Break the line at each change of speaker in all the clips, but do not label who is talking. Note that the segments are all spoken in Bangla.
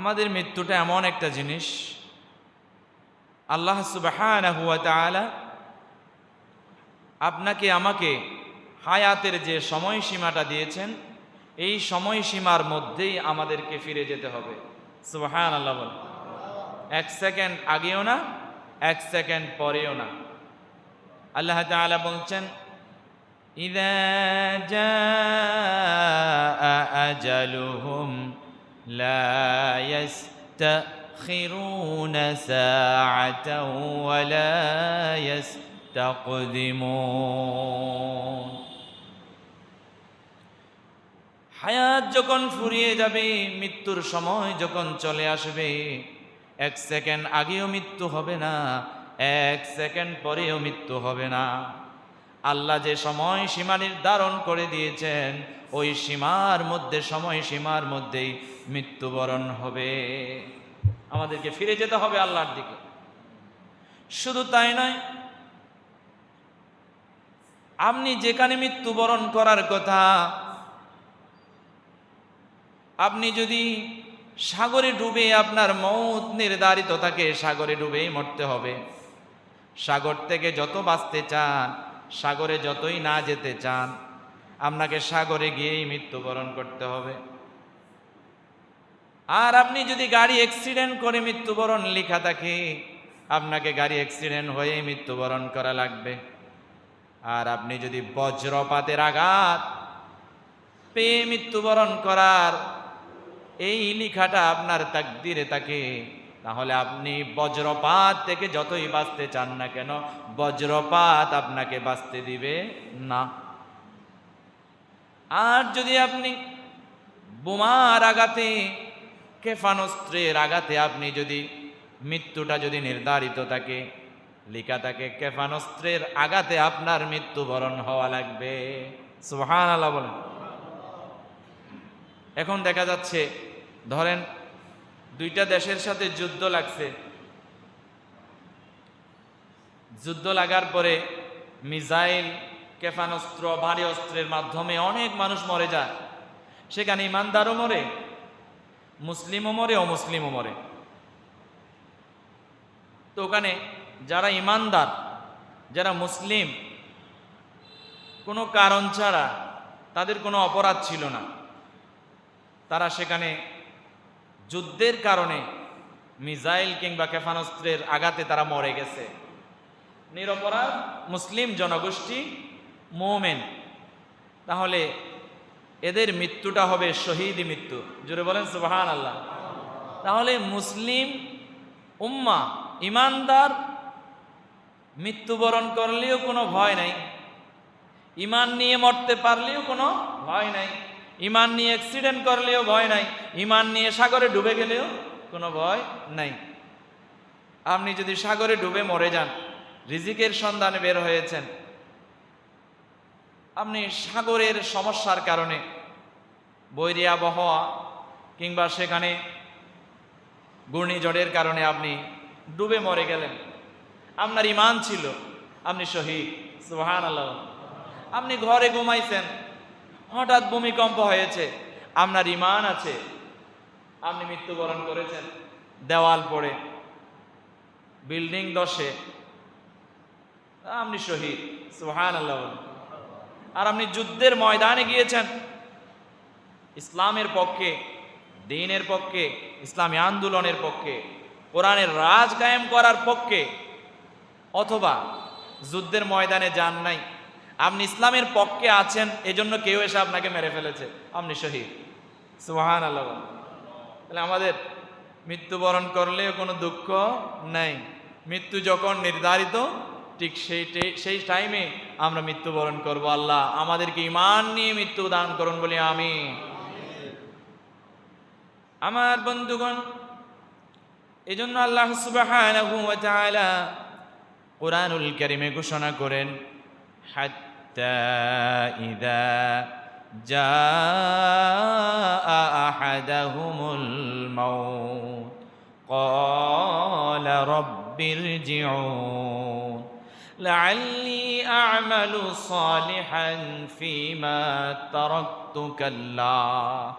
আমাদের মৃত্যুটা এমন একটা জিনিস। আল্লাহ সুবাহ আপনাকে আমাকে হায়াতের যে সময়সীমাটা দিয়েছেন, এই সময়সীমার মধ্যেই আমাদেরকে ফিরে যেতে হবে। সুবাহান আল্লাহ বল এক সেকেন্ড আগেও না, এক সেকেন্ড পরেও না। আল্লাহ তালা বলছেন, ইদ হুম لا يستأخرون ساعة ولا يستقدمون হায়াত যখন ফুরিয়ে যাবে মৃত্যুর সময় যখন চলে আসবে এক সেকেন্ড আগেও মৃত্যু হবে না এক সেকেন্ড পরেও মৃত্যু হবে না আল্লাহ যে সময় সীমা নির্ধারণ করে দিয়েছেন, ওই সীমার মধ্যে সময় সীমার মধ্যেই মৃত্যুবরণ হবে। আমাদেরকে ফিরে যেতে হবে আল্লাহর দিকে। শুধু তাই নয়, আপনি যেখানে মৃত্যুবরণ করার কথা, আপনি যদি সাগরে ডুবে আপনার মৌত নির্ধারিত থাকে, সাগরে ডুবেই মরতে হবে। সাগর থেকে যত বাঁচতে চান সাগরে যতই না যেতে চান, আপনাকে সাগরে গিয়েই মৃত্যুবরণ করতে হবে। আর আপনি যদি গাড়ি অ্যাক্সিডেন্ট করে মৃত্যুবরণ লেখা থাকে, আপনাকে গাড়ি অ্যাক্সিডেন্ট হয়েই মৃত্যুবরণ করা লাগবে। আর আপনি যদি বজ্রপাতের আঘাত পেয়ে মৃত্যুবরণ করার এই লিখাটা আপনার তাকদিরে থাকে তাহলে আপনি বজ্রপাত থেকে যতই বাঁচতে চান না কেন, বজ্রপাত আপনাকে বাঁচতে দিবে না। আর যদি আপনি বোমার আঘাতে কেফানস্ত্রের আঘাতে আপনি যদি মৃত্যুটা যদি নির্ধারিত থাকে, লিখা থাকে কেফানস্ত্রের আঘাতে আপনার মৃত্যুবরণ হওয়া লাগবে। সুহান আল্লাহ বলেন। এখন দেখা যাচ্ছে, ধরেন দুইটা দেশের সাথে যুদ্ধ লাগছে। যুদ্ধ লাগার পরে মিসাইল কেফানস্ত্র ভারী অস্ত্রের মাধ্যমে অনেক মানুষ মরে যায়। সেখানে ইমানদারও মরে, মুসলিমও মরে, অমুসলিমও মরে। তো ওখানে যারা ইমানদার, যারা মুসলিম, কোনো কারণ ছাড়া তাদের কোনো অপরাধ ছিল না। তারা সেখানে যুদ্ধের কারণে মিজাইল কিংবা ক্ষেপণাস্ত্রের আঘাতে তারা মরে গেছে। নিরপরাধ মুসলিম জনগোষ্ঠী মোমেন। তাহলে এদের মৃত্যুটা হবে শহীদ মৃত্যু। জুড়ে বলেন সুবাহান আল্লাহ তাহলে মুসলিম উম্মা, ইমানদার মৃত্যুবরণ করলেও কোনো ভয় নাই। ইমান নিয়ে মরতে পারলেও কোনো ভয় নাই। ইমান নিয়ে অ্যাক্সিডেন্ট করলেও ভয় নাই। ইমান নিয়ে সাগরে ডুবে গেলেও কোনো ভয় নাই। আপনি যদি সাগরে ডুবে মরে যান, রিজিকের সন্ধানে বের হয়েছেন। আপনি সাগরের সমস্যার কারণে বৈরী আবহাওয়া কিংবা সেখানে ঘূর্ণিঝড়ের কারণে আপনি ডুবে মরে গেলেন। আপনার ইমান ছিল। আপনি শহীদ। সুহান আল্লাহ আপনি ঘরে ঘুমাইছেন। হঠাৎ ভূমিকম্প হয়েছে। আপনার ইমান আছে। আপনি মৃত্যুবরণ করেছেন। দেওয়াল পড়ে। বিল্ডিং দশে। আপনি শহীদ। সুহান আল্লাহ আর আপনি যুদ্ধের ময়দানে গিয়েছেন। ইসলামের পক্ষে, দিনের পক্ষে, ইসলামী আন্দোলনের পক্ষে, কোরআনের রাজ কায়েম করার পক্ষে, অথবা যুদ্ধের ময়দানে যান নাই। আপনি ইসলামের পক্ষে আছেন, এজন্য কেউ এসে আপনাকে মেরে ফেলেছে। আপনি শহীদ। সুহান আল্লাহ তাহলে আমাদের মৃত্যুবরণ করলেও কোনো দুঃখ নাই। মৃত্যু যখন নির্ধারিত, ঠিক সেই সেই টাইমে আমরা মৃত্যুবরণ করব আল্লাহ। আমাদেরকে ইমান নিয়ে মৃত্যু দান করুন বলি আমি আমার বন্ধুগণ এই জন্য আল্লাহ সুবাহ কোরআনুল করিমে ঘোষণা করেন حتى إذا جاء أحدهم الموت قال رب ارجعون لعلي أعمل صالحا فيما تركت كلا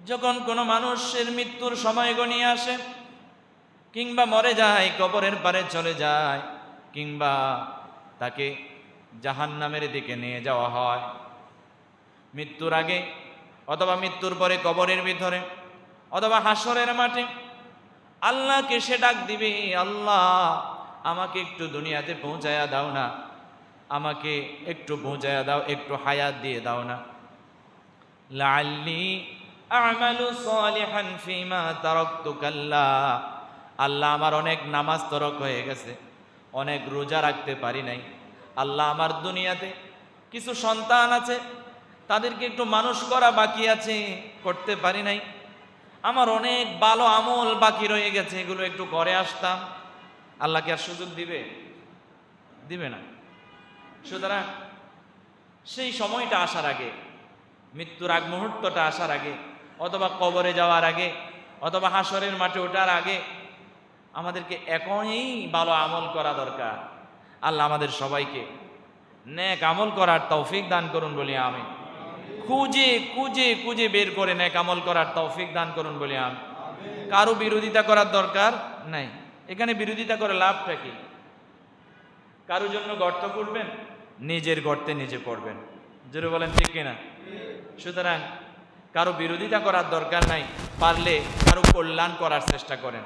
যখন কোনো মানুষের মৃত্যুর সময় গনিয়ে আসে কিংবা মরে যায় কবরের পারে চলে যায় কিংবা তাকে জাহান্নামের দিকে নিয়ে যাওয়া হয়। মৃত্যুর আগে অথবা মৃত্যুর পরে কবরের ভিতরে অথবা হাসরের মাঠে আল্লাহকে সে ডাক দিবে, আল্লাহ, আমাকে একটু দুনিয়াতে পৌঁছায়া দাও না। আমাকে একটু পৌঁছায়া দাও, একটু হায়াত দিয়ে দাও না। সালিহান ফিমা আল্লাহ আমার অনেক নামাজ তরক হয়ে গেছে, অনেক রোজা রাখতে পারি নাই। আল্লাহ আমার দুনিয়াতে কিছু সন্তান আছে, তাদেরকে একটু মানুষ করা বাকি আছে, করতে পারি নাই। আমার অনেক ভালো আমল বাকি রয়ে গেছে, এগুলো একটু করে আসতাম। আল্লাহকে আর সুযোগ দিবে? দিবে না। সুতরাং সেই সময়টা আসার আগে, মৃত্যুর আগ মুহূর্তটা আসার আগে, অথবা কবরে যাওয়ার আগে, অথবা হাসরের মাঠে ওঠার আগে, আমাদেরকে এখনই ভালো আমল করা দরকার। আল্লাহ আমাদের সবাইকে নেক আমল করার তৌফিক দান করুন বলি আমি খুঁজে খুঁজে খুঁজে বের করে নেক আমল করার তৌফিক দান করুন বলি আমি কারও বিরোধিতা করার দরকার নাই। এখানে বিরোধিতা করে লাভটা কি? কারোর জন্য গর্ত করবেন নিজের গর্তে নিজে পড়বেন। জোরে বলেন ঠিক কিনা? সুতরাং কারও বিরোধিতা করার দরকার নাই, পারলে কারও কল্যাণ করার চেষ্টা করেন।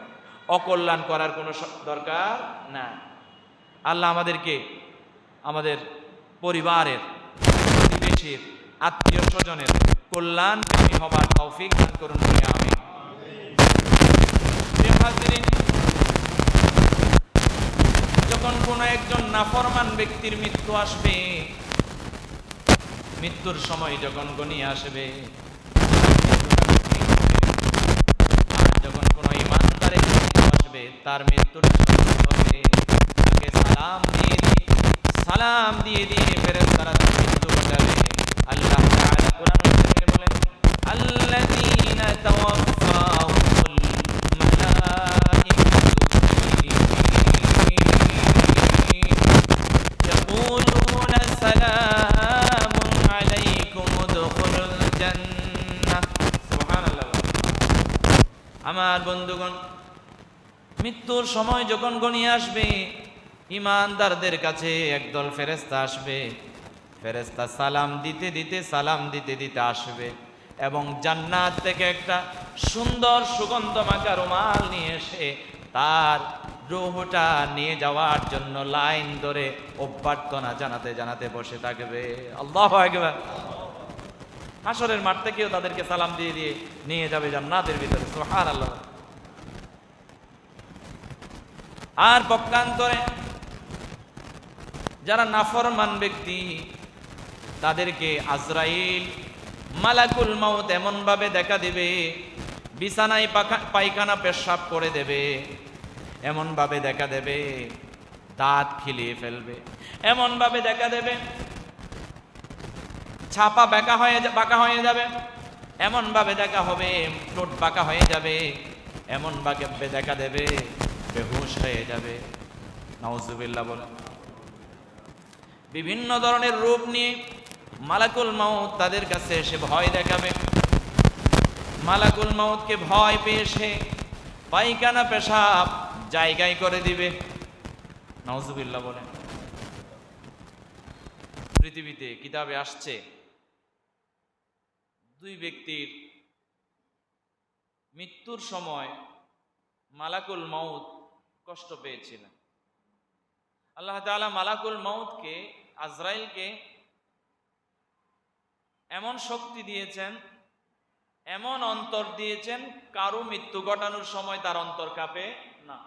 অকল্যাণ করার কোনো দরকার না আল্লাহ আমাদেরকে আমাদের পরিবারের, প্রতিবেশীর, আত্মীয় স্বজনের কল্যাণ হবার তৌফিক দান করুন আমি যখন কোনো একজন নাফরমান ব্যক্তির মৃত্যু আসবে, মৃত্যুর সময় যখন গনিয়ে আসবে যখন কোনো ইমানদারের মৃত্যু আসবে, তার তাকে সালাম দিয়ে দিয়ে সালাম দিয়ে দিয়ে ফেরেশতারা তার মৃত্যু ঘটাবে আল্লাহ তাআলা কোরআন কারীমে বলেন আল্লাযীনা তাওয়াফাহুমুল মালাঈকাতু يقولون سلام عليكم ادخلوا الجنة سبحان الله আমার বন্ধুগণ মৃত্যুর সময় যখন গনিয়ে আসবে ইমানদারদের কাছে একদল ফেরেস্তা আসবে। ফেরেস্তা সালাম দিতে দিতে, সালাম দিতে দিতে আসবে এবং জান্নাত থেকে একটা সুন্দর সুগন্ধ মাখা রুমাল নিয়ে এসে তার রুহটা নিয়ে যাওয়ার জন্য লাইন ধরে অভ্যর্থনা জানাতে জানাতে বসে থাকবে। আল্লাহ একবার হাসরের মাঠ থেকেও তাদেরকে সালাম দিয়ে দিয়ে নিয়ে যাবে জান্নাতের ভিতরে। সোহার আল্লাহ আর পক্ষান্তরে যারা নাফরমান ব্যক্তি, তাদেরকে আজরাইল মালাকুল মাউত এমন ভাবে দেখা দেবে, বিছানায় পায়খানা পেশাব করে দেবে এমন ভাবে দেখা দেবে, দাঁত খিলিয়ে ফেলবে এমন ভাবে দেখা দেবে, ছাপা বাঁকা হয়ে বাঁকা হয়ে যাবে এমন ভাবে দেখা হবে, ঠোঁট বাঁকা হয়ে যাবে, এমন ভাবে দেখা দেবে, বেহুশ হয়ে যাবে। নাউজুবিল্লাহ বলে বিভিন্ন ধরনের রূপ নিয়ে মালাকুল মাউত তাদের কাছে এসে ভয় দেখাবে। মালাকুল মাউতকে ভয় পেয়ে সে পায়খানা পেশাব জায়গায় করে দিবে। নাউজুবিল্লাহ বলেন, পৃথিবীতে কিতাবে আসছে, দুই ব্যক্তির মৃত্যুর সময় মালাকুল মাউত কষ্ট পেয়েছিলেন। আল্লাহ তাআলা মালাকুল মাউতকে আজরাইলকে এমন শক্তি দিয়েছেন, এমন অন্তর দিয়েছেন, কারও মৃত্যু ঘটানোর সময় তার অন্তর কাঁপে না।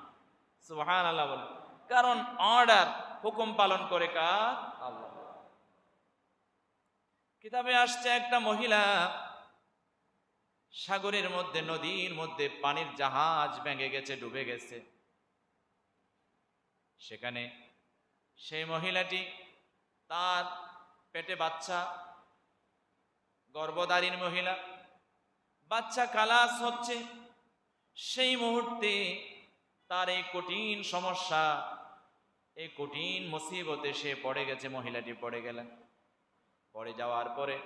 সুবহান আল্লাহ বলে কারণ অর্ডার হুকুম পালন করে কার? আল্লাহ। কিতাবে আসছে একটা মহিলা, সাগরের মধ্যে, নদীর মধ্যে পানির জাহাজ ভেঙে গেছে, ডুবে গেছে। সেখানে সেই মহিলাটি তার পেটে বাচ্চা গর্ভধারীর মহিলা, বাচ্চা কালাস হচ্ছে। সেই মুহূর্তে তার এই কঠিন সমস্যা, এই কঠিন মুসিবতে সে পড়ে গেছে, মহিলাটি পড়ে গেলেন। পড়ে যাওয়ার পরে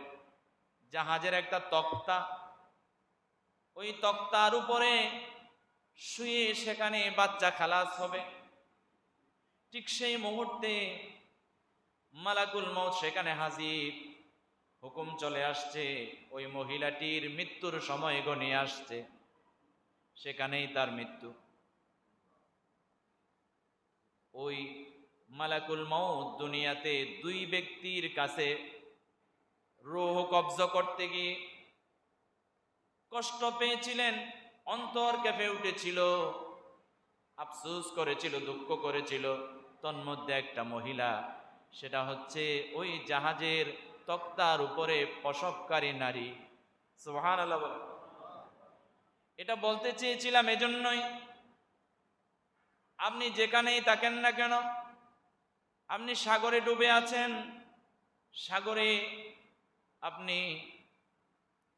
জাহাজের একটা তক্তা, ওই তক্তার উপরে শুয়ে সেখানে বাচ্চা খালাস হবে। ঠিক সেই মুহূর্তে মালাকুল মৌত সেখানে হাজির। হুকুম চলে আসছে, ওই মহিলাটির মৃত্যুর সময় গনিয়ে আসছে। সেখানেই তার মৃত্যু। ওই মালাকুল মৌত দুনিয়াতে দুই ব্যক্তির কাছে রোহ কবজ করতে গিয়ে কষ্ট পেয়েছিলেন, অন্তর কেঁপে উঠেছিল, আফসুস করেছিল, দুঃখ করেছিল। তন্মধ্যে একটা মহিলা সেটা হচ্ছে ওই জাহাজের তক্তার উপরে প্রসবকারী নারী। সুহান এটা বলতে চেয়েছিলাম এজন্যই। আপনি যেখানেই থাকেন না কেন, আপনি সাগরে ডুবে আছেন, সাগরে আপনি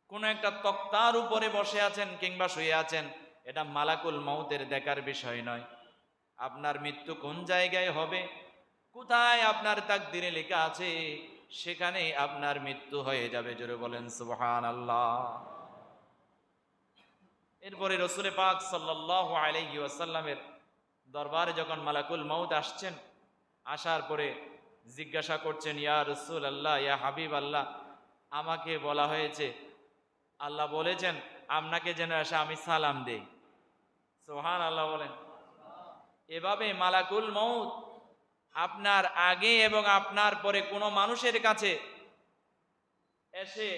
কোনো একটা তক্তার উপরে বসে আছেন কিংবা শুয়ে আছেন, এটা মালাকুল মৌতের দেখার বিষয় নয়। আপনার মৃত্যু কোন জায়গায় হবে? কোথায় আপনার তাকদিরে লেখা আছে? সেখানে আপনার মৃত্যু হয়ে যাবে, জোরে বলেন সুবহান আল্লাহ এরপরে রসুলে পাক সাল্লাহ আলাইহি দরবারে যখন মালাকুল মৌত আসছেন, আসার পরে জিজ্ঞাসা করছেন, ইয়া রসুল আল্লাহ ইয়া হাবিব আল্লাহ আমাকে বলা হয়েছে, আল্লাহ বলেছেন আপনাকে যেন এসে আমি সালাম দেই। সোহান আল্লাহ বলেন। এভাবে মালাকুল মৌত আপনার আগে এবং আপনার পরে কোনো মানুষের কাছে এসে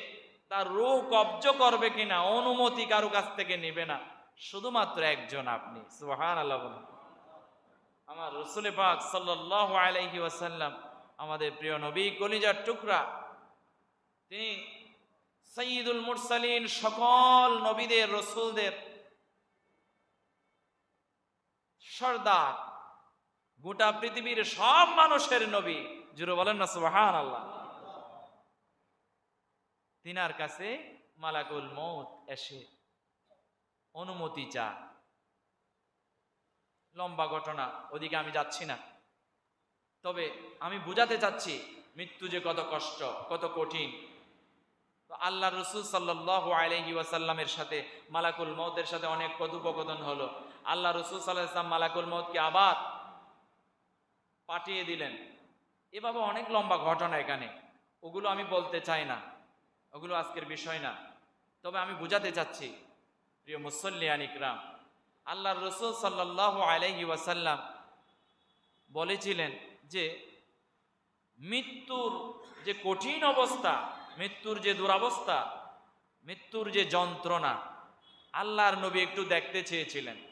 তার রূহ কব্জ করবে কিনা, অনুমতি কারও কাছ থেকে নেবে না। শুধুমাত্র একজন আপনি। সুহান আল্লাহ আমার রসুল পাক সাল্লাহ আলাইহি আমাদের প্রিয় নবী কলিজার টুকরা, তিনি সঈদুল মুরসালিন, সকল নবীদের, রসুলদের সর্দার গোটা পৃথিবীর সব মানুষের নবী। জুড়ে বলেন না সুবাহান আল্লাহ তিনার কাছে মালাকুল মৌত এসে অনুমতি চা লম্বা ঘটনা, ওদিকে আমি যাচ্ছি না। তবে আমি বুঝাতে চাচ্ছি, মৃত্যু যে কত কষ্ট, কত কঠিন। তো আল্লাহ রসুল সাল্লাহ আলহি ওয়াসাল্লামের সাথে মালাকুল মৌতের সাথে অনেক কথোপকথন হলো। আল্লাহ রসুল সাল্লাহ ইসলাম মালাকুল মৌতকে আবার পাঠিয়ে দিলেন। এভাবে অনেক লম্বা ঘটনা এখানে। ওগুলো আমি বলতে চাই না। ওগুলো আজকের বিষয় না। তবে আমি বুঝাতে চাচ্ছি, প্রিয় মুসল্লিয়ান ইকরাম আল্লাহ রসুল সাল্লাহ আলহি ওয়াসাল্লাম বলেছিলেন যে, মৃত্যুর যে কঠিন অবস্থা, মৃত্যুর যে দুরাবস্থা, মৃত্যুর যে যন্ত্রণা, আল্লাহর নবী একটু দেখতে চেয়েছিলেন।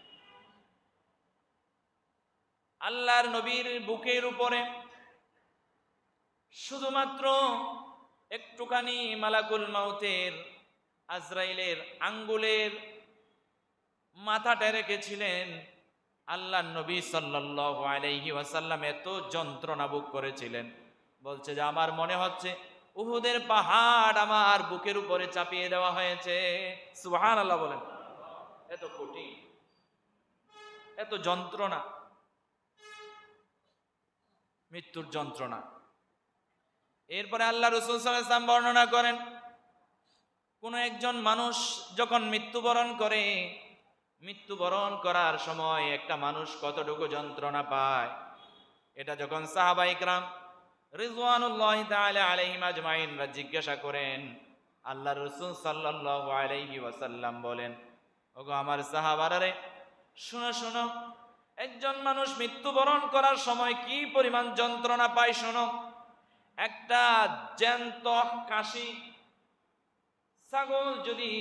আল্লাহর নবীর বুকের উপরে। শুধুমাত্র একটুখানি মালাকুল মাউতের আজরাইলের আঙ্গুলের মাথাটা রেখেছিলেন আল্লাহ নবী সাল্লাহ ওয়াসাল্লাম, এত যন্ত্রণা বুক করেছিলেন। বলছে যে, আমার মনে হচ্ছে উহুদের পাহাড় আমার বুকের উপরে চাপিয়ে দেওয়া হয়েছে। সুহান আল্লাহ বলেন। এত কঠিন, এত যন্ত্রণা। মৃত্যুর যন্ত্রণা। এরপরে আল্লাহ রসুল সাল্লাম বর্ণনা করেন, কোন একজন মানুষ যখন মৃত্যুবরণ করে, মৃত্যুবরণ করার সময় একটা মানুষ কতটুকু যন্ত্রণা পায়? এটা যখন সাহাবাইকরাম রিজওয়ানুল্লাহ জিজ্ঞাসা করেন, আল্লাহ রসুল সাল্লাল্লাহু আলাইহি ওয়াসাল্লাম বলেন, ওগো আমার সাহাবারারে শোনো শোনো একজন মানুষ মৃত্যুবরণ করার সময় কি পরিমাণ যন্ত্রণা পায় শোনো। একটা জ্যান্ত কাশি, ছাগল যদি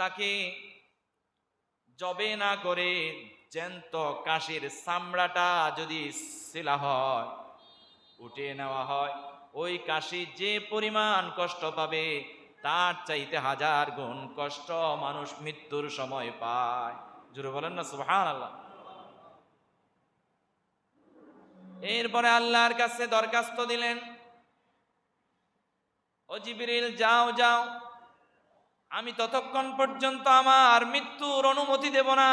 তাকে জবে না করে জ্যান্ত কাশির চামড়াটা যদি শিলা হয়, উঠিয়ে নেওয়া হয়, ওই কাশি যে পরিমাণ কষ্ট পাবে তার চাইতে হাজার গুণ কষ্ট মানুষ মৃত্যুর সময় পায়। জুড়ে বলেন না সুহান আল্লাহ এরপরে আল্লাহর কাছে দরখাস্ত দিলেন, ও জিবিরিল, যাও যাও। আমি ততক্ষণ পর্যন্ত আমার মৃত্যুর অনুমতি দেব না।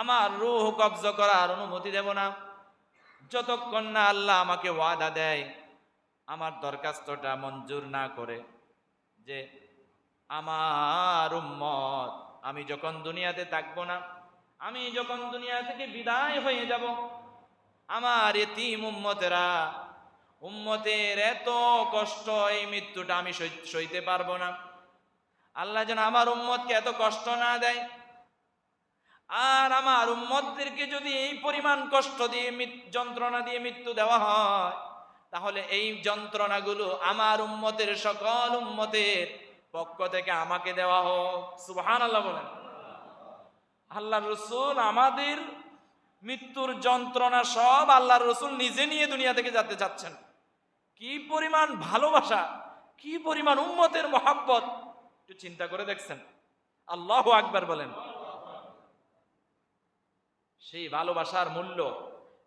আমার রুহ কবজ করার অনুমতি দেব না। যতক্ষণ না আল্লাহ আমাকে ওয়াদা দেয়, আমার দরখাস্তটা মঞ্জুর না করে যে আমার উম্মত, আমি যখন দুনিয়াতে থাকব না, আমি যখন দুনিয়া থেকে বিদায় হয়ে যাব, আমার এতিম উম্মতেরা, উম্মতের এত কষ্ট, এই মৃত্যুটা আমি সই- সইতে পারব না। আল্লাহ যেন আমার উম্মতকে এত কষ্ট না দেয়। আর আমার উম্মতদেরকে যদি এই পরিমাণ কষ্ট দিয়ে যন্ত্রণা দিয়ে মৃত্যু দেওয়া হয় তাহলে এই যন্ত্রণাগুলো আমার উম্মতের সকল উম্মতের পক্ষ থেকে আমাকে দেওয়া হোক। সুবহান আল্লাহ বলেন। আল্লাহ রসুল আমাদের মৃত্যুর যন্ত্রণা সব আল্লাহ রসুল নিজে নিয়ে দুনিয়া থেকে যেতে চাচ্ছেন কি পরিমাণ ভালোবাসা, কি পরিমাণ উম্মতের মহাব্বত, একটু চিন্তা করে দেখছেন। আল্লাহ আকবার বলেন। সেই ভালোবাসার মূল্য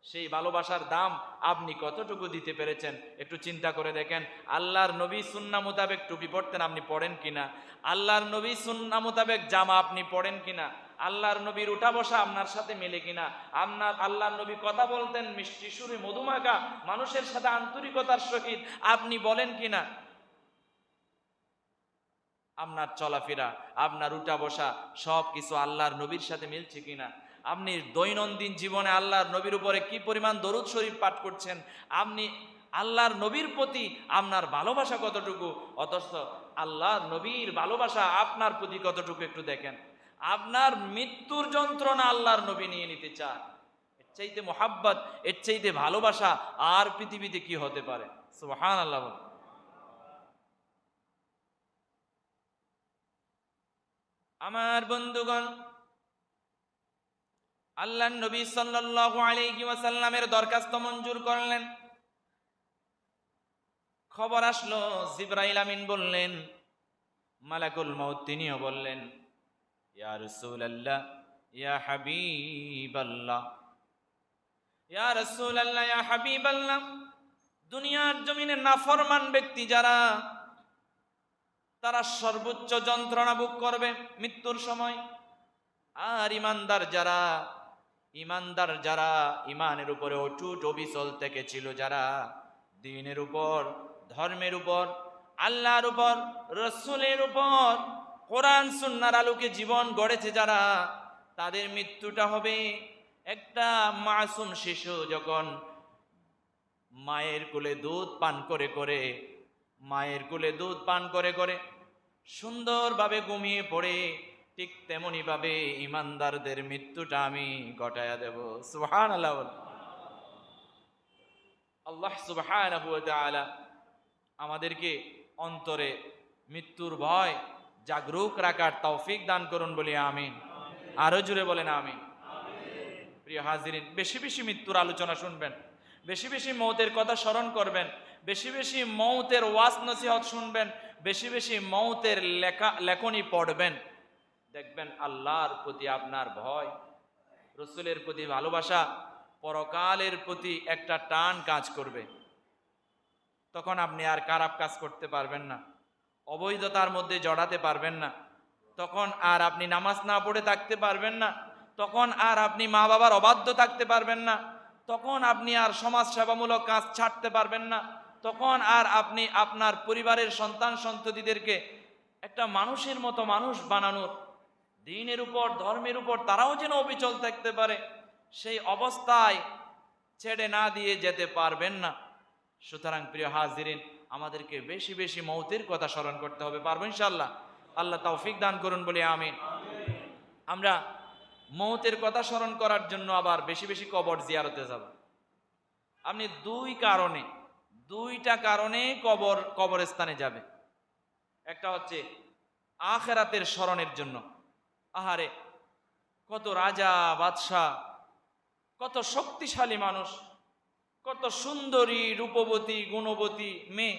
সেই ভালোবাসার দাম আপনি কতটুকু দিতে পেরেছেন? একটু চিন্তা করে দেখেন, আল্লাহর নবী সুন্না মোতাবেক টুপি পড়তেন আপনি পড়েন কিনা? আল্লাহর নবী সুন্না মোতাবেক জামা আপনি পড়েন কিনা? আল্লাহর নবীর উঠা বসা আপনার সাথে মেলে কিনা? আপনার, আল্লাহর নবী কথা বলতেন, মিষ্টি সুরে মধুমাখা, মানুষের সাথে আন্তরিকতার সহিত আপনি বলেন কিনা? আপনার চলাফেরা, আপনার উঠা বসা সব কিছু আল্লাহর নবীর সাথে মিলছে কিনা? আপনি দৈনন্দিন জীবনে আল্লাহর নবীর উপরে কি পরিমাণ দরুদ শরীফ পাঠ করছেন? আপনি আল্লাহর নবীর প্রতি আপনার ভালোবাসা কতটুকু? অথচ আল্লাহর নবীর ভালোবাসা আপনার প্রতি কতটুকু একটু দেখেন। আপনার মৃত্যুর যন্ত্রণা আল্লাহর নবী নিয়ে নিতে চান। এর চাইতে মোহাব্বত, এর চাইতে ভালোবাসা আর পৃথিবীতে কি হতে পারে? সুবহান আল্লাহ আমার বন্ধুগণ আল্লাহ নবী সাল্লাল্লাহু আলাইহি ওয়াসাল্লামের দরখাস্ত মঞ্জুর করলেন। খবর আসলো, জিব্রাইল আমিন বললেন, মালাকুল মাউত তিনিও বললেন, ইয়া রাসূলুল্লাহ, ইয়া হাবিবাল্লাহ, ইয়া রাসূলুল্লাহ, ইয়া হাবিবাল্লাহ, দুনিয়ার জমিনে নাফরমান ব্যক্তি যারা, তারা সর্বোচ্চ যন্ত্রণা ভোগ করবে মৃত্যুর সময়। আর ইমানদার যারা ইমানদার যারা ইমানের উপরে অটুট অবিচল থেকে ছিল যারা দিনের উপর, ধর্মের উপর, আল্লাহর উপর, রসুলের উপর, কোরআন সুন্নার আলোকে জীবন গড়েছে যারা, তাদের মৃত্যুটা হবে একটা মাসুম শিশু যখন মায়ের কোলে দুধ পান করে করে, মায়ের কোলে দুধ পান করে করে সুন্দরভাবে ঘুমিয়ে পড়ে ঠিক তেমনি ভাবে ইমানদারদের মৃত্যুটা আমি ঘটায়া দেব। সুহান আল্লাহ তাআলা আমাদেরকে অন্তরে মৃত্যুর ভয় জাগরুক রাখার তৌফিক দান করুন বলি আমিন। আরও জুড়ে বলেন আমিন। প্রিয় হাজিরিন, বেশি বেশি মৃত্যুর আলোচনা শুনবেন, বেশি বেশি মৌতের কথা স্মরণ করবেন, বেশি বেশি মৌতের ওয়াজ নসিহত শুনবেন, বেশি বেশি মৌতের লেখা লেখনী পড়বেন। দেখবেন আল্লাহর প্রতি আপনার ভয়, রসুলের প্রতি ভালোবাসা, পরকালের প্রতি একটা টান কাজ করবে। তখন আপনি আর খারাপ কাজ করতে পারবেন না, অবৈধতার মধ্যে জড়াতে পারবেন না, তখন আর আপনি নামাজ না পড়ে থাকতে পারবেন না, তখন আর আপনি মা বাবার অবাধ্য থাকতে পারবেন না, তখন আপনি আর সমাজ সেবামূলক কাজ ছাড়তে পারবেন না, তখন আর আপনি আপনার পরিবারের সন্তান সন্ততিদেরকে একটা মানুষের মতো মানুষ বানানোর দিনের উপর, ধর্মের উপর তারাও যেন অবিচল থাকতে পারে, সেই অবস্থায় ছেড়ে না দিয়ে যেতে পারবেন না। সুতরাং প্রিয় হাজিরিন, আমাদেরকে বেশি বেশি মৌতের কথা স্মরণ করতে হবে, পারব ইনশাল্লাহ আল্লাহ তৌফিক দান করুন বলে আমি আমরা মৌতের কথা স্মরণ করার জন্য আবার বেশি বেশি কবর জিয়ারতে যাব। আপনি দুই কারণে, দুইটা কারণে কবর, কবরস্থানে যাবে। একটা হচ্ছে আখেরাতের স্মরণের জন্য। আহারে, কত রাজা, বাদশাহ, কত শক্তিশালী মানুষ, কত সুন্দরী, রূপবতী, গুণবতী মেয়ে,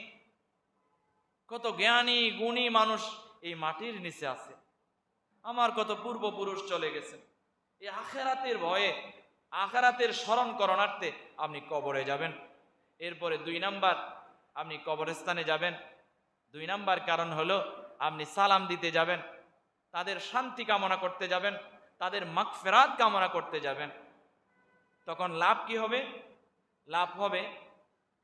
কত জ্ঞানী, গুণী মানুষ এই মাটির নিচে আছে। আমার কত পূর্বপুরুষ চলে গেছে এই আখেরাতের ভয়ে, আখেরাতের স্মরণ করণার্থে আপনি কবরে যাবেন। এরপরে দুই নাম্বার, আপনি কবরস্থানে যাবেন। দুই নাম্বার কারণ হলো, আপনি সালাম দিতে যাবেন। তাদের শান্তি কামনা করতে যাবেন, তাদের মাগফেরাত কামনা করতে যাবেন। তখন লাভ কি হবে? লাভ হবে,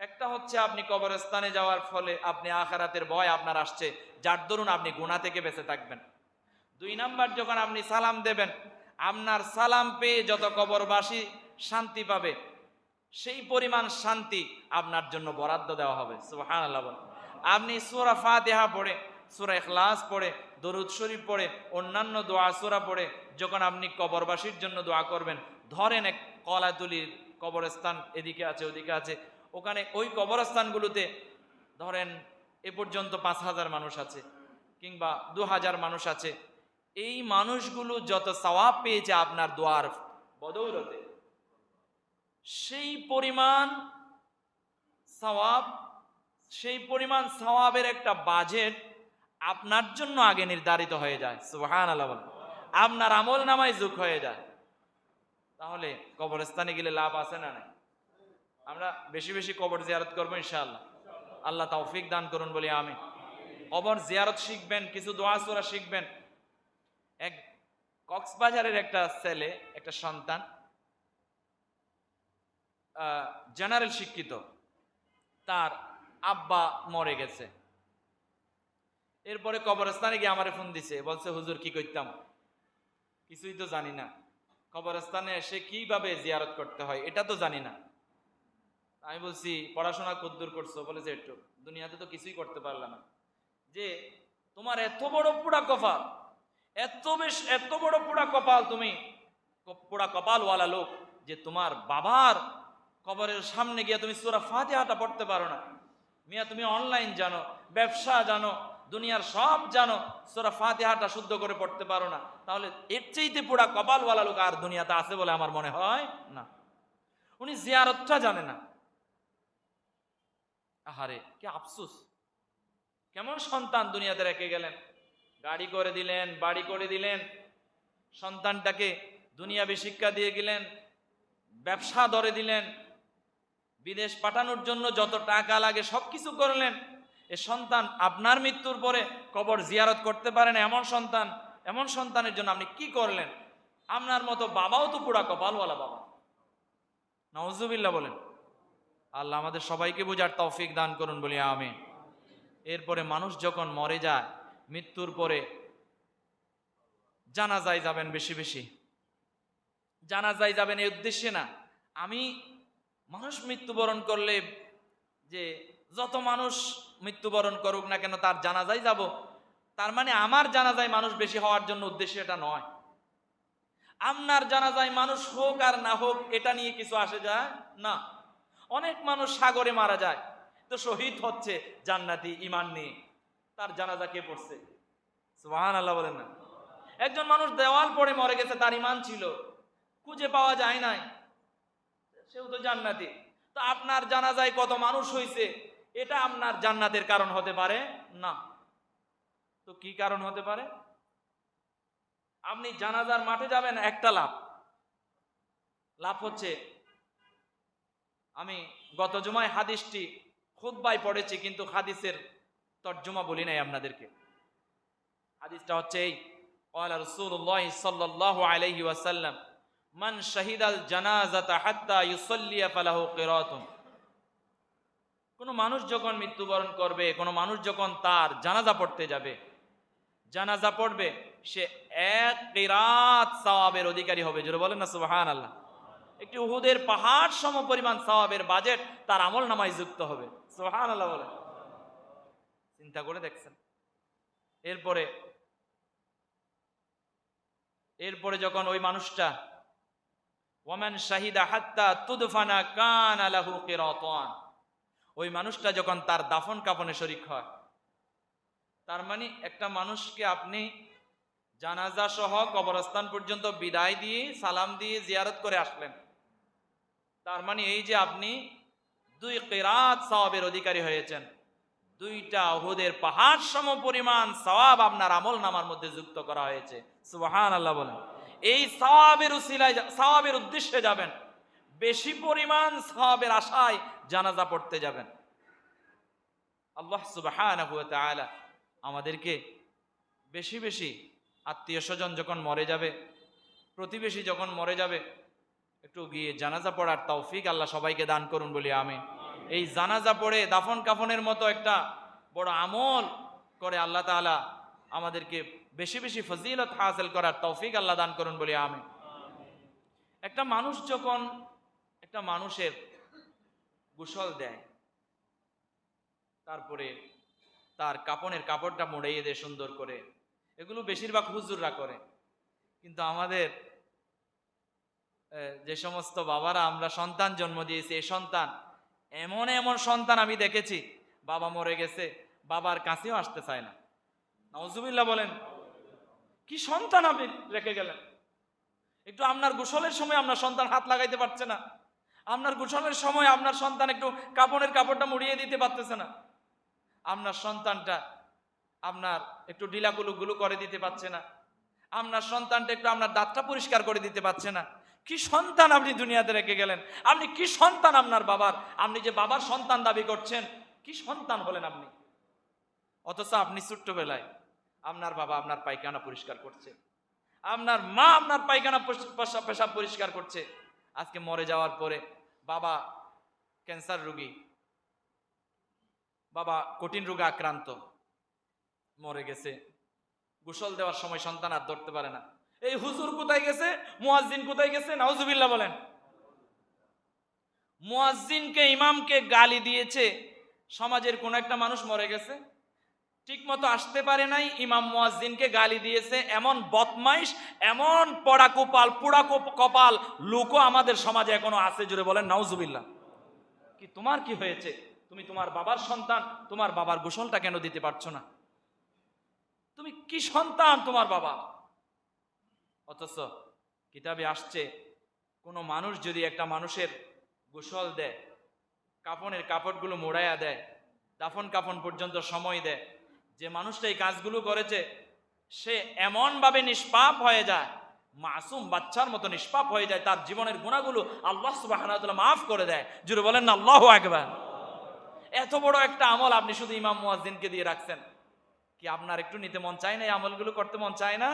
একটা হচ্ছে আপনি কবরস্থানে যাওয়ার ফলে আপনি আখারাতের ভয় আপনার আসছে, যার দরুন আপনি গুণা থেকে বেঁচে থাকবেন। দুই নাম্বার, যখন আপনি সালাম দেবেন, আপনার সালাম পেয়ে যত কবরবাসী শান্তি পাবে, সেই পরিমাণ শান্তি আপনার জন্য বরাদ্দ দেওয়া হবে। বলেন। আপনি সূরা ফাতিহা পড়ে সূরা ইখলাস পড়ে, দরুদ শরীফ পড়ে, অন্যান্য দোয়া সূরা পড়ে, যখন আপনি কবরবাসীর জন্য দোয়া করবেন, ধরেন এক কলাতুলির কবরস্থান এদিকে আছে, ওদিকে আছে, ওখানে ওই কবরস্থানগুলোতে ধরেন এ পর্যন্ত পাঁচ হাজার মানুষ আছে, কিংবা দু হাজার মানুষ আছে, এই মানুষগুলো যত সওয়াব পেয়েছে আপনার দোয়ার বদৌলতে, সেই পরিমাণ সওয়াব, সেই পরিমাণ সওয়াবের একটা বাজেট আপনার জন্য আগে নির্ধারিত হয়ে যায়। সুবহান আল্লাহ। আপনার আমল নামায় যুগ হয়ে যায়। তাহলে কবরস্থানে গেলে লাভ আছে না নাই? আমরা বেশি বেশি কবর জিয়ারত করব ইনশাআল্লাহ। আল্লাহ তৌফিক দান করুন বলি আমি কবর জিয়ারত শিখবেন, কিছু দোয়া সোরা শিখবেন। এক কক্সবাজারের একটা ছেলে, একটা সন্তান জেনারেল শিক্ষিত। তার আব্বা মরে গেছে। এরপরে কবরস্থানে গিয়ে আমারে ফোন দিছে, বলছে, হুজুর, কি করতাম? কিছুই তো জানি না। কবরস্থানে এসে কীভাবে জিয়ারত করতে হয়, এটা তো জানি না। আমি বলছি, পড়াশোনা কদ্দূর করছ বলেছে একটু দুনিয়াতে তো কিছুই করতে পারলাম না। যে, তোমার এত বড় পুরা কপাল, এত বেশ, এত বড় পুরা কপাল তুমি পুরা কপালওয়ালা লোক যে তোমার বাবার কবরের সামনে গিয়ে তুমি সুরা ফাতিহাটা পড়তে পারো না। মিয়া, তুমি অনলাইন জানো, ব্যবসা জানো দুনিয়ার সব জানো, সুরা ফাতেহাটা শুদ্ধ করে পড়তে পারো না। তাহলে এর চাইতে পুরা কপালওয়ালা লোক আর দুনিয়াতে আছে বলে আমার মনে হয় না। উনি জিয়ারতটা জানে না। আহারে, কি আফসুস। কেমন সন্তান দুনিয়াতে রেখে গেলেন? গাড়ি করে দিলেন, বাড়ি করে দিলেন। সন্তানটাকে দুনিয়াবি শিক্ষা দিয়ে গেলেন, ব্যবসা ধরে দিলেন। বিদেশ পাঠানোর জন্য যত টাকা লাগে সব কিছু করলেন। এ সন্তান আপনার মৃত্যুর পরে কবর জিয়ারত করতে পারেন এমন সন্তান, এমন সন্তানের জন্য আপনি কি করলেন? আপনার মতো বাবাও তো পুরা কপালওয়ালা বাবা। নওজুবিল্লা বলেন, আল্লাহ আমাদের সবাইকে বোঝার তৌফিক দান করুন বলি আমি এরপরে মানুষ যখন মরে যায়, মৃত্যুর পরে জানাজায় যাবেন বেশি বেশি। জানাজায় যাবেন এই উদ্দেশ্যে না, আমি মানুষ মৃত্যুবরণ করলে যে যত মানুষ মৃত্যুবরণ করুক না কেন, তার জানাজায় যাব। তার মানে আমার জানাজায় মানুষ বেশি হওয়ার জন্য উদ্দেশ্য এটা নয়। আপনার জানাজায় মানুষ হোক আর না হোক, এটা নিয়ে কিছু আসে যায় না। অনেক মানুষ সাগরে মারা যায়, তো শহীদ হচ্ছে জান্নাতি ইমান নিয়ে। তার জানাজা কে পড়ছে? সুবাহান আল্লাহ বলেন না। একজন মানুষ দেওয়াল পড়ে মরে গেছে, তার ইমান ছিল। খুঁজে পাওয়া যায় নাই। সেও তো জান্নাতি। তো আপনার জানাজায় কত মানুষ হয়েছে এটা আপনার জান্নাতের কারণ হতে পারে? না। তো কি কারণ হতে পারে? আপনি জানাজার মাঠে যাবেন, একটা লাভ লাভ হচ্ছে, আমি গত জুমায় হাদিসটি খুদ্বাই পড়েছি, কিন্তু হাদিসের তর্জমা বলি নাই আপনাদেরকে। হাদিসটা হচ্ছে এই ওয়ালা রাসূলুল্লাহ সাল্লাল্লাহু আলাইহি ওয়াসাল্লাম, মান শাহিদাল জানাজাতা হাত্তা ইউসাল্লিয়া ফালাহু কিরাতুন। কোনো মানুষ যখন মৃত্যুবরণ করবে, কোনো মানুষ যখন তার জানাজা পড়তে যাবে, জানাজা পড়বে, সে এক কিরাত সওয়াবের অধিকারী হবে। জোরে বলেন না সুবহান আল্লাহ একটি উহুদের পাহাড় সম পরিমাণ সওয়াবের বাজেট তার আমল নামায় যুক্ত হবে। সুবহান আল্লাহ বলেন। চিন্তা করে দেখছেন। এরপরে এরপরে যখন ওই মানুষটা, ওয়ামান শাহিদা হাত্তা তুদফানা কান আলাহু কিরাতান ওই মানুষটা যখন তার দাফন কাফনে শরিক হয়, তার মানে একটা মানুষকে আপনি জানাজা সহ কবরস্থান পর্যন্ত বিদায় দিয়ে, সালাম দিয়ে জিয়ারত করে আসলেন। তার মানে এই যে আপনি দুই কেরাত সওয়াবের অধিকারী হয়েছেন, দুইটা ওহুদের পাহাড় সম পরিমাণ সওয়াব আপনার আমল নামার মধ্যে যুক্ত করা হয়েছে। সুবহান আল্লাহ বলেন। এই সওয়াবের উসিলায় সওয়াবের উদ্দেশ্যে যাবেন। বেশি পরিমাণ সওয়াবের আশায় জানাজা পড়তে যাবেন। আল্লাহ তাআলা আমাদেরকে বেশি বেশি আত্মীয় স্বজন যখন মরে যাবে, প্রতিবেশী যখন মরে যাবে, একটু গিয়ে জানাজা পড়ার তৌফিক আল্লাহ সবাইকে দান করুন বলি আমি এই জানাজা পড়ে দাফন কাফনের মতো একটা বড় আমল করে আল্লাহ তাআলা আমাদেরকে বেশি বেশি ফজিলত হাসিল করার তৌফিক আল্লাহ দান করুন বলি আমি একটা মানুষ যখন একটা মানুষের গোসল দেয়। তারপরে তার কাপনের কাপড়টা মুড়াইয়ে দেয় সুন্দর করে। এগুলো বেশিরভাগ হুজুররা করে। কিন্তু আমাদের যে সমস্ত বাবারা, আমরা সন্তান জন্ম দিয়েছি, এই সন্তান, এমন এমন সন্তান আমি দেখেছি, বাবা মরে গেছে, বাবার কাছেও আসতে চায় না। নজুবিল্লাহ বলেন, কি সন্তান আপনি রেখে গেলেন? একটু আপনার গোসলের সময় আপনার সন্তান হাত লাগাইতে পারছে না। আপনার গোসলের সময় আপনার সন্তান একটু কাপড়ের কাপড়টা মুড়িয়ে দিতে পারতেছে না। আপনার সন্তানটা আপনার একটু ডিলাগুলো গুলো করে দিতে পারছে না। আপনার সন্তানটা একটু আপনার দাঁতটা পরিষ্কার করে দিতে পারছে না। কি সন্তান আপনি দুনিয়াতে রেখে গেলেন? আপনি কি সন্তান আপনার বাবার? আপনি যে বাবার সন্তান দাবি করছেন, কি সন্তান হলেন আপনি? অথচ আপনি ছোট্টবেলায় আপনার বাবা আপনার পায়খানা পরিষ্কার করছে। আপনার মা আপনার পায়খানা পেশাব পরিষ্কার করছে। আজকে মরে যাওয়ার পরে বাবা ক্যান্সার রোগী, বাবা কঠিন রোগে আক্রান্ত, মরে গেছে। গোসল দেওয়ার সময় সন্তান আর ধরতে পারে না। এই হুজুর কোথায় গেছে? মুয়াজ্জিন কোথায় গেছে? নাউজুবিল্লাহ বলেন। মুয়াজ্জিনকে, ইমামকে গালি দিয়েছে, সমাজের কোন একটা মানুষ মরে গেছে। ঠিক মতো আসতে পারে নাই, ইমাম মুয়াজ্জিনকে গালি দিয়েছে, এমন বদমাইশ, এমন পড়া কপাল কপ- কপাল, লোকও আমাদের সমাজে এখনও আছে জুড়ে বলেন, নাউজুবিল্লাহ। কি তোমার কি হয়েছে? তুমি তোমার বাবার সন্তান, তোমার বাবার গোসলটা কেন দিতে পারছ না? তুমি কি সন্তান তোমার বাবা? অথচ কিতাবে আসছে, কোনো মানুষ যদি একটা মানুষের গোসল দেয়, কাফনের কাপড়গুলো মোড়াইয়া দেয়, দাফন কাফন পর্যন্ত সময় দেয় যে মানুষটা এই কাজগুলো করেছে, সে এমনভাবে নিষ্পাপ হয়ে যায়, মাসুম বাচ্চার মতো নিষ্পাপ হয়ে যায়, তার জীবনের গুণাগুলো আল্লাহ সুবাহ মাফ করে দেয়। জুড়ে বলেন না, আল্লাহ একবার এত বড় একটা আমল আপনি শুধু ইমাম মুয়াজ্জিনকে দিয়ে রাখছেন। কি আপনার একটু নিতে মন চায় না এই আমলগুলো করতে মন চায় না?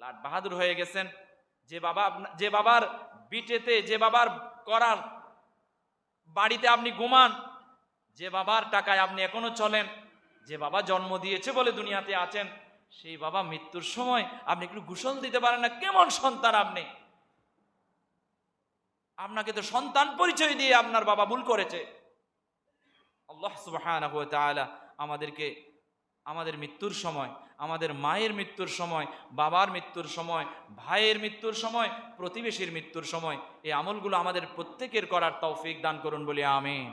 লাট বাহাদুর হয়ে গেছেন। যে বাবা যে বাবার বিটেতে, যে বাবার করার বাড়িতে আপনি ঘুমান, যে বাবার টাকায় আপনি এখনও চলেন যে বাবা জন্ম দিয়েছে বলে দুনিয়াতে আছেন, সেই বাবা মৃত্যুর সময় আপনি একটু গোসল দিতে পারেন না, কেমন সন্তান আপনি? আপনাকে তো সন্তান পরিচয় দিয়ে আপনার বাবা ভুল করেছে। আল্লাহ আমাদেরকে আমাদের মৃত্যুর সময়, আমাদের মায়ের মৃত্যুর সময়, বাবার মৃত্যুর সময়, ভাইয়ের মৃত্যুর সময়, প্রতিবেশীর মৃত্যুর সময় এই আমলগুলো আমাদের প্রত্যেকের করার তৌফিক দান করুন বলি আমিন।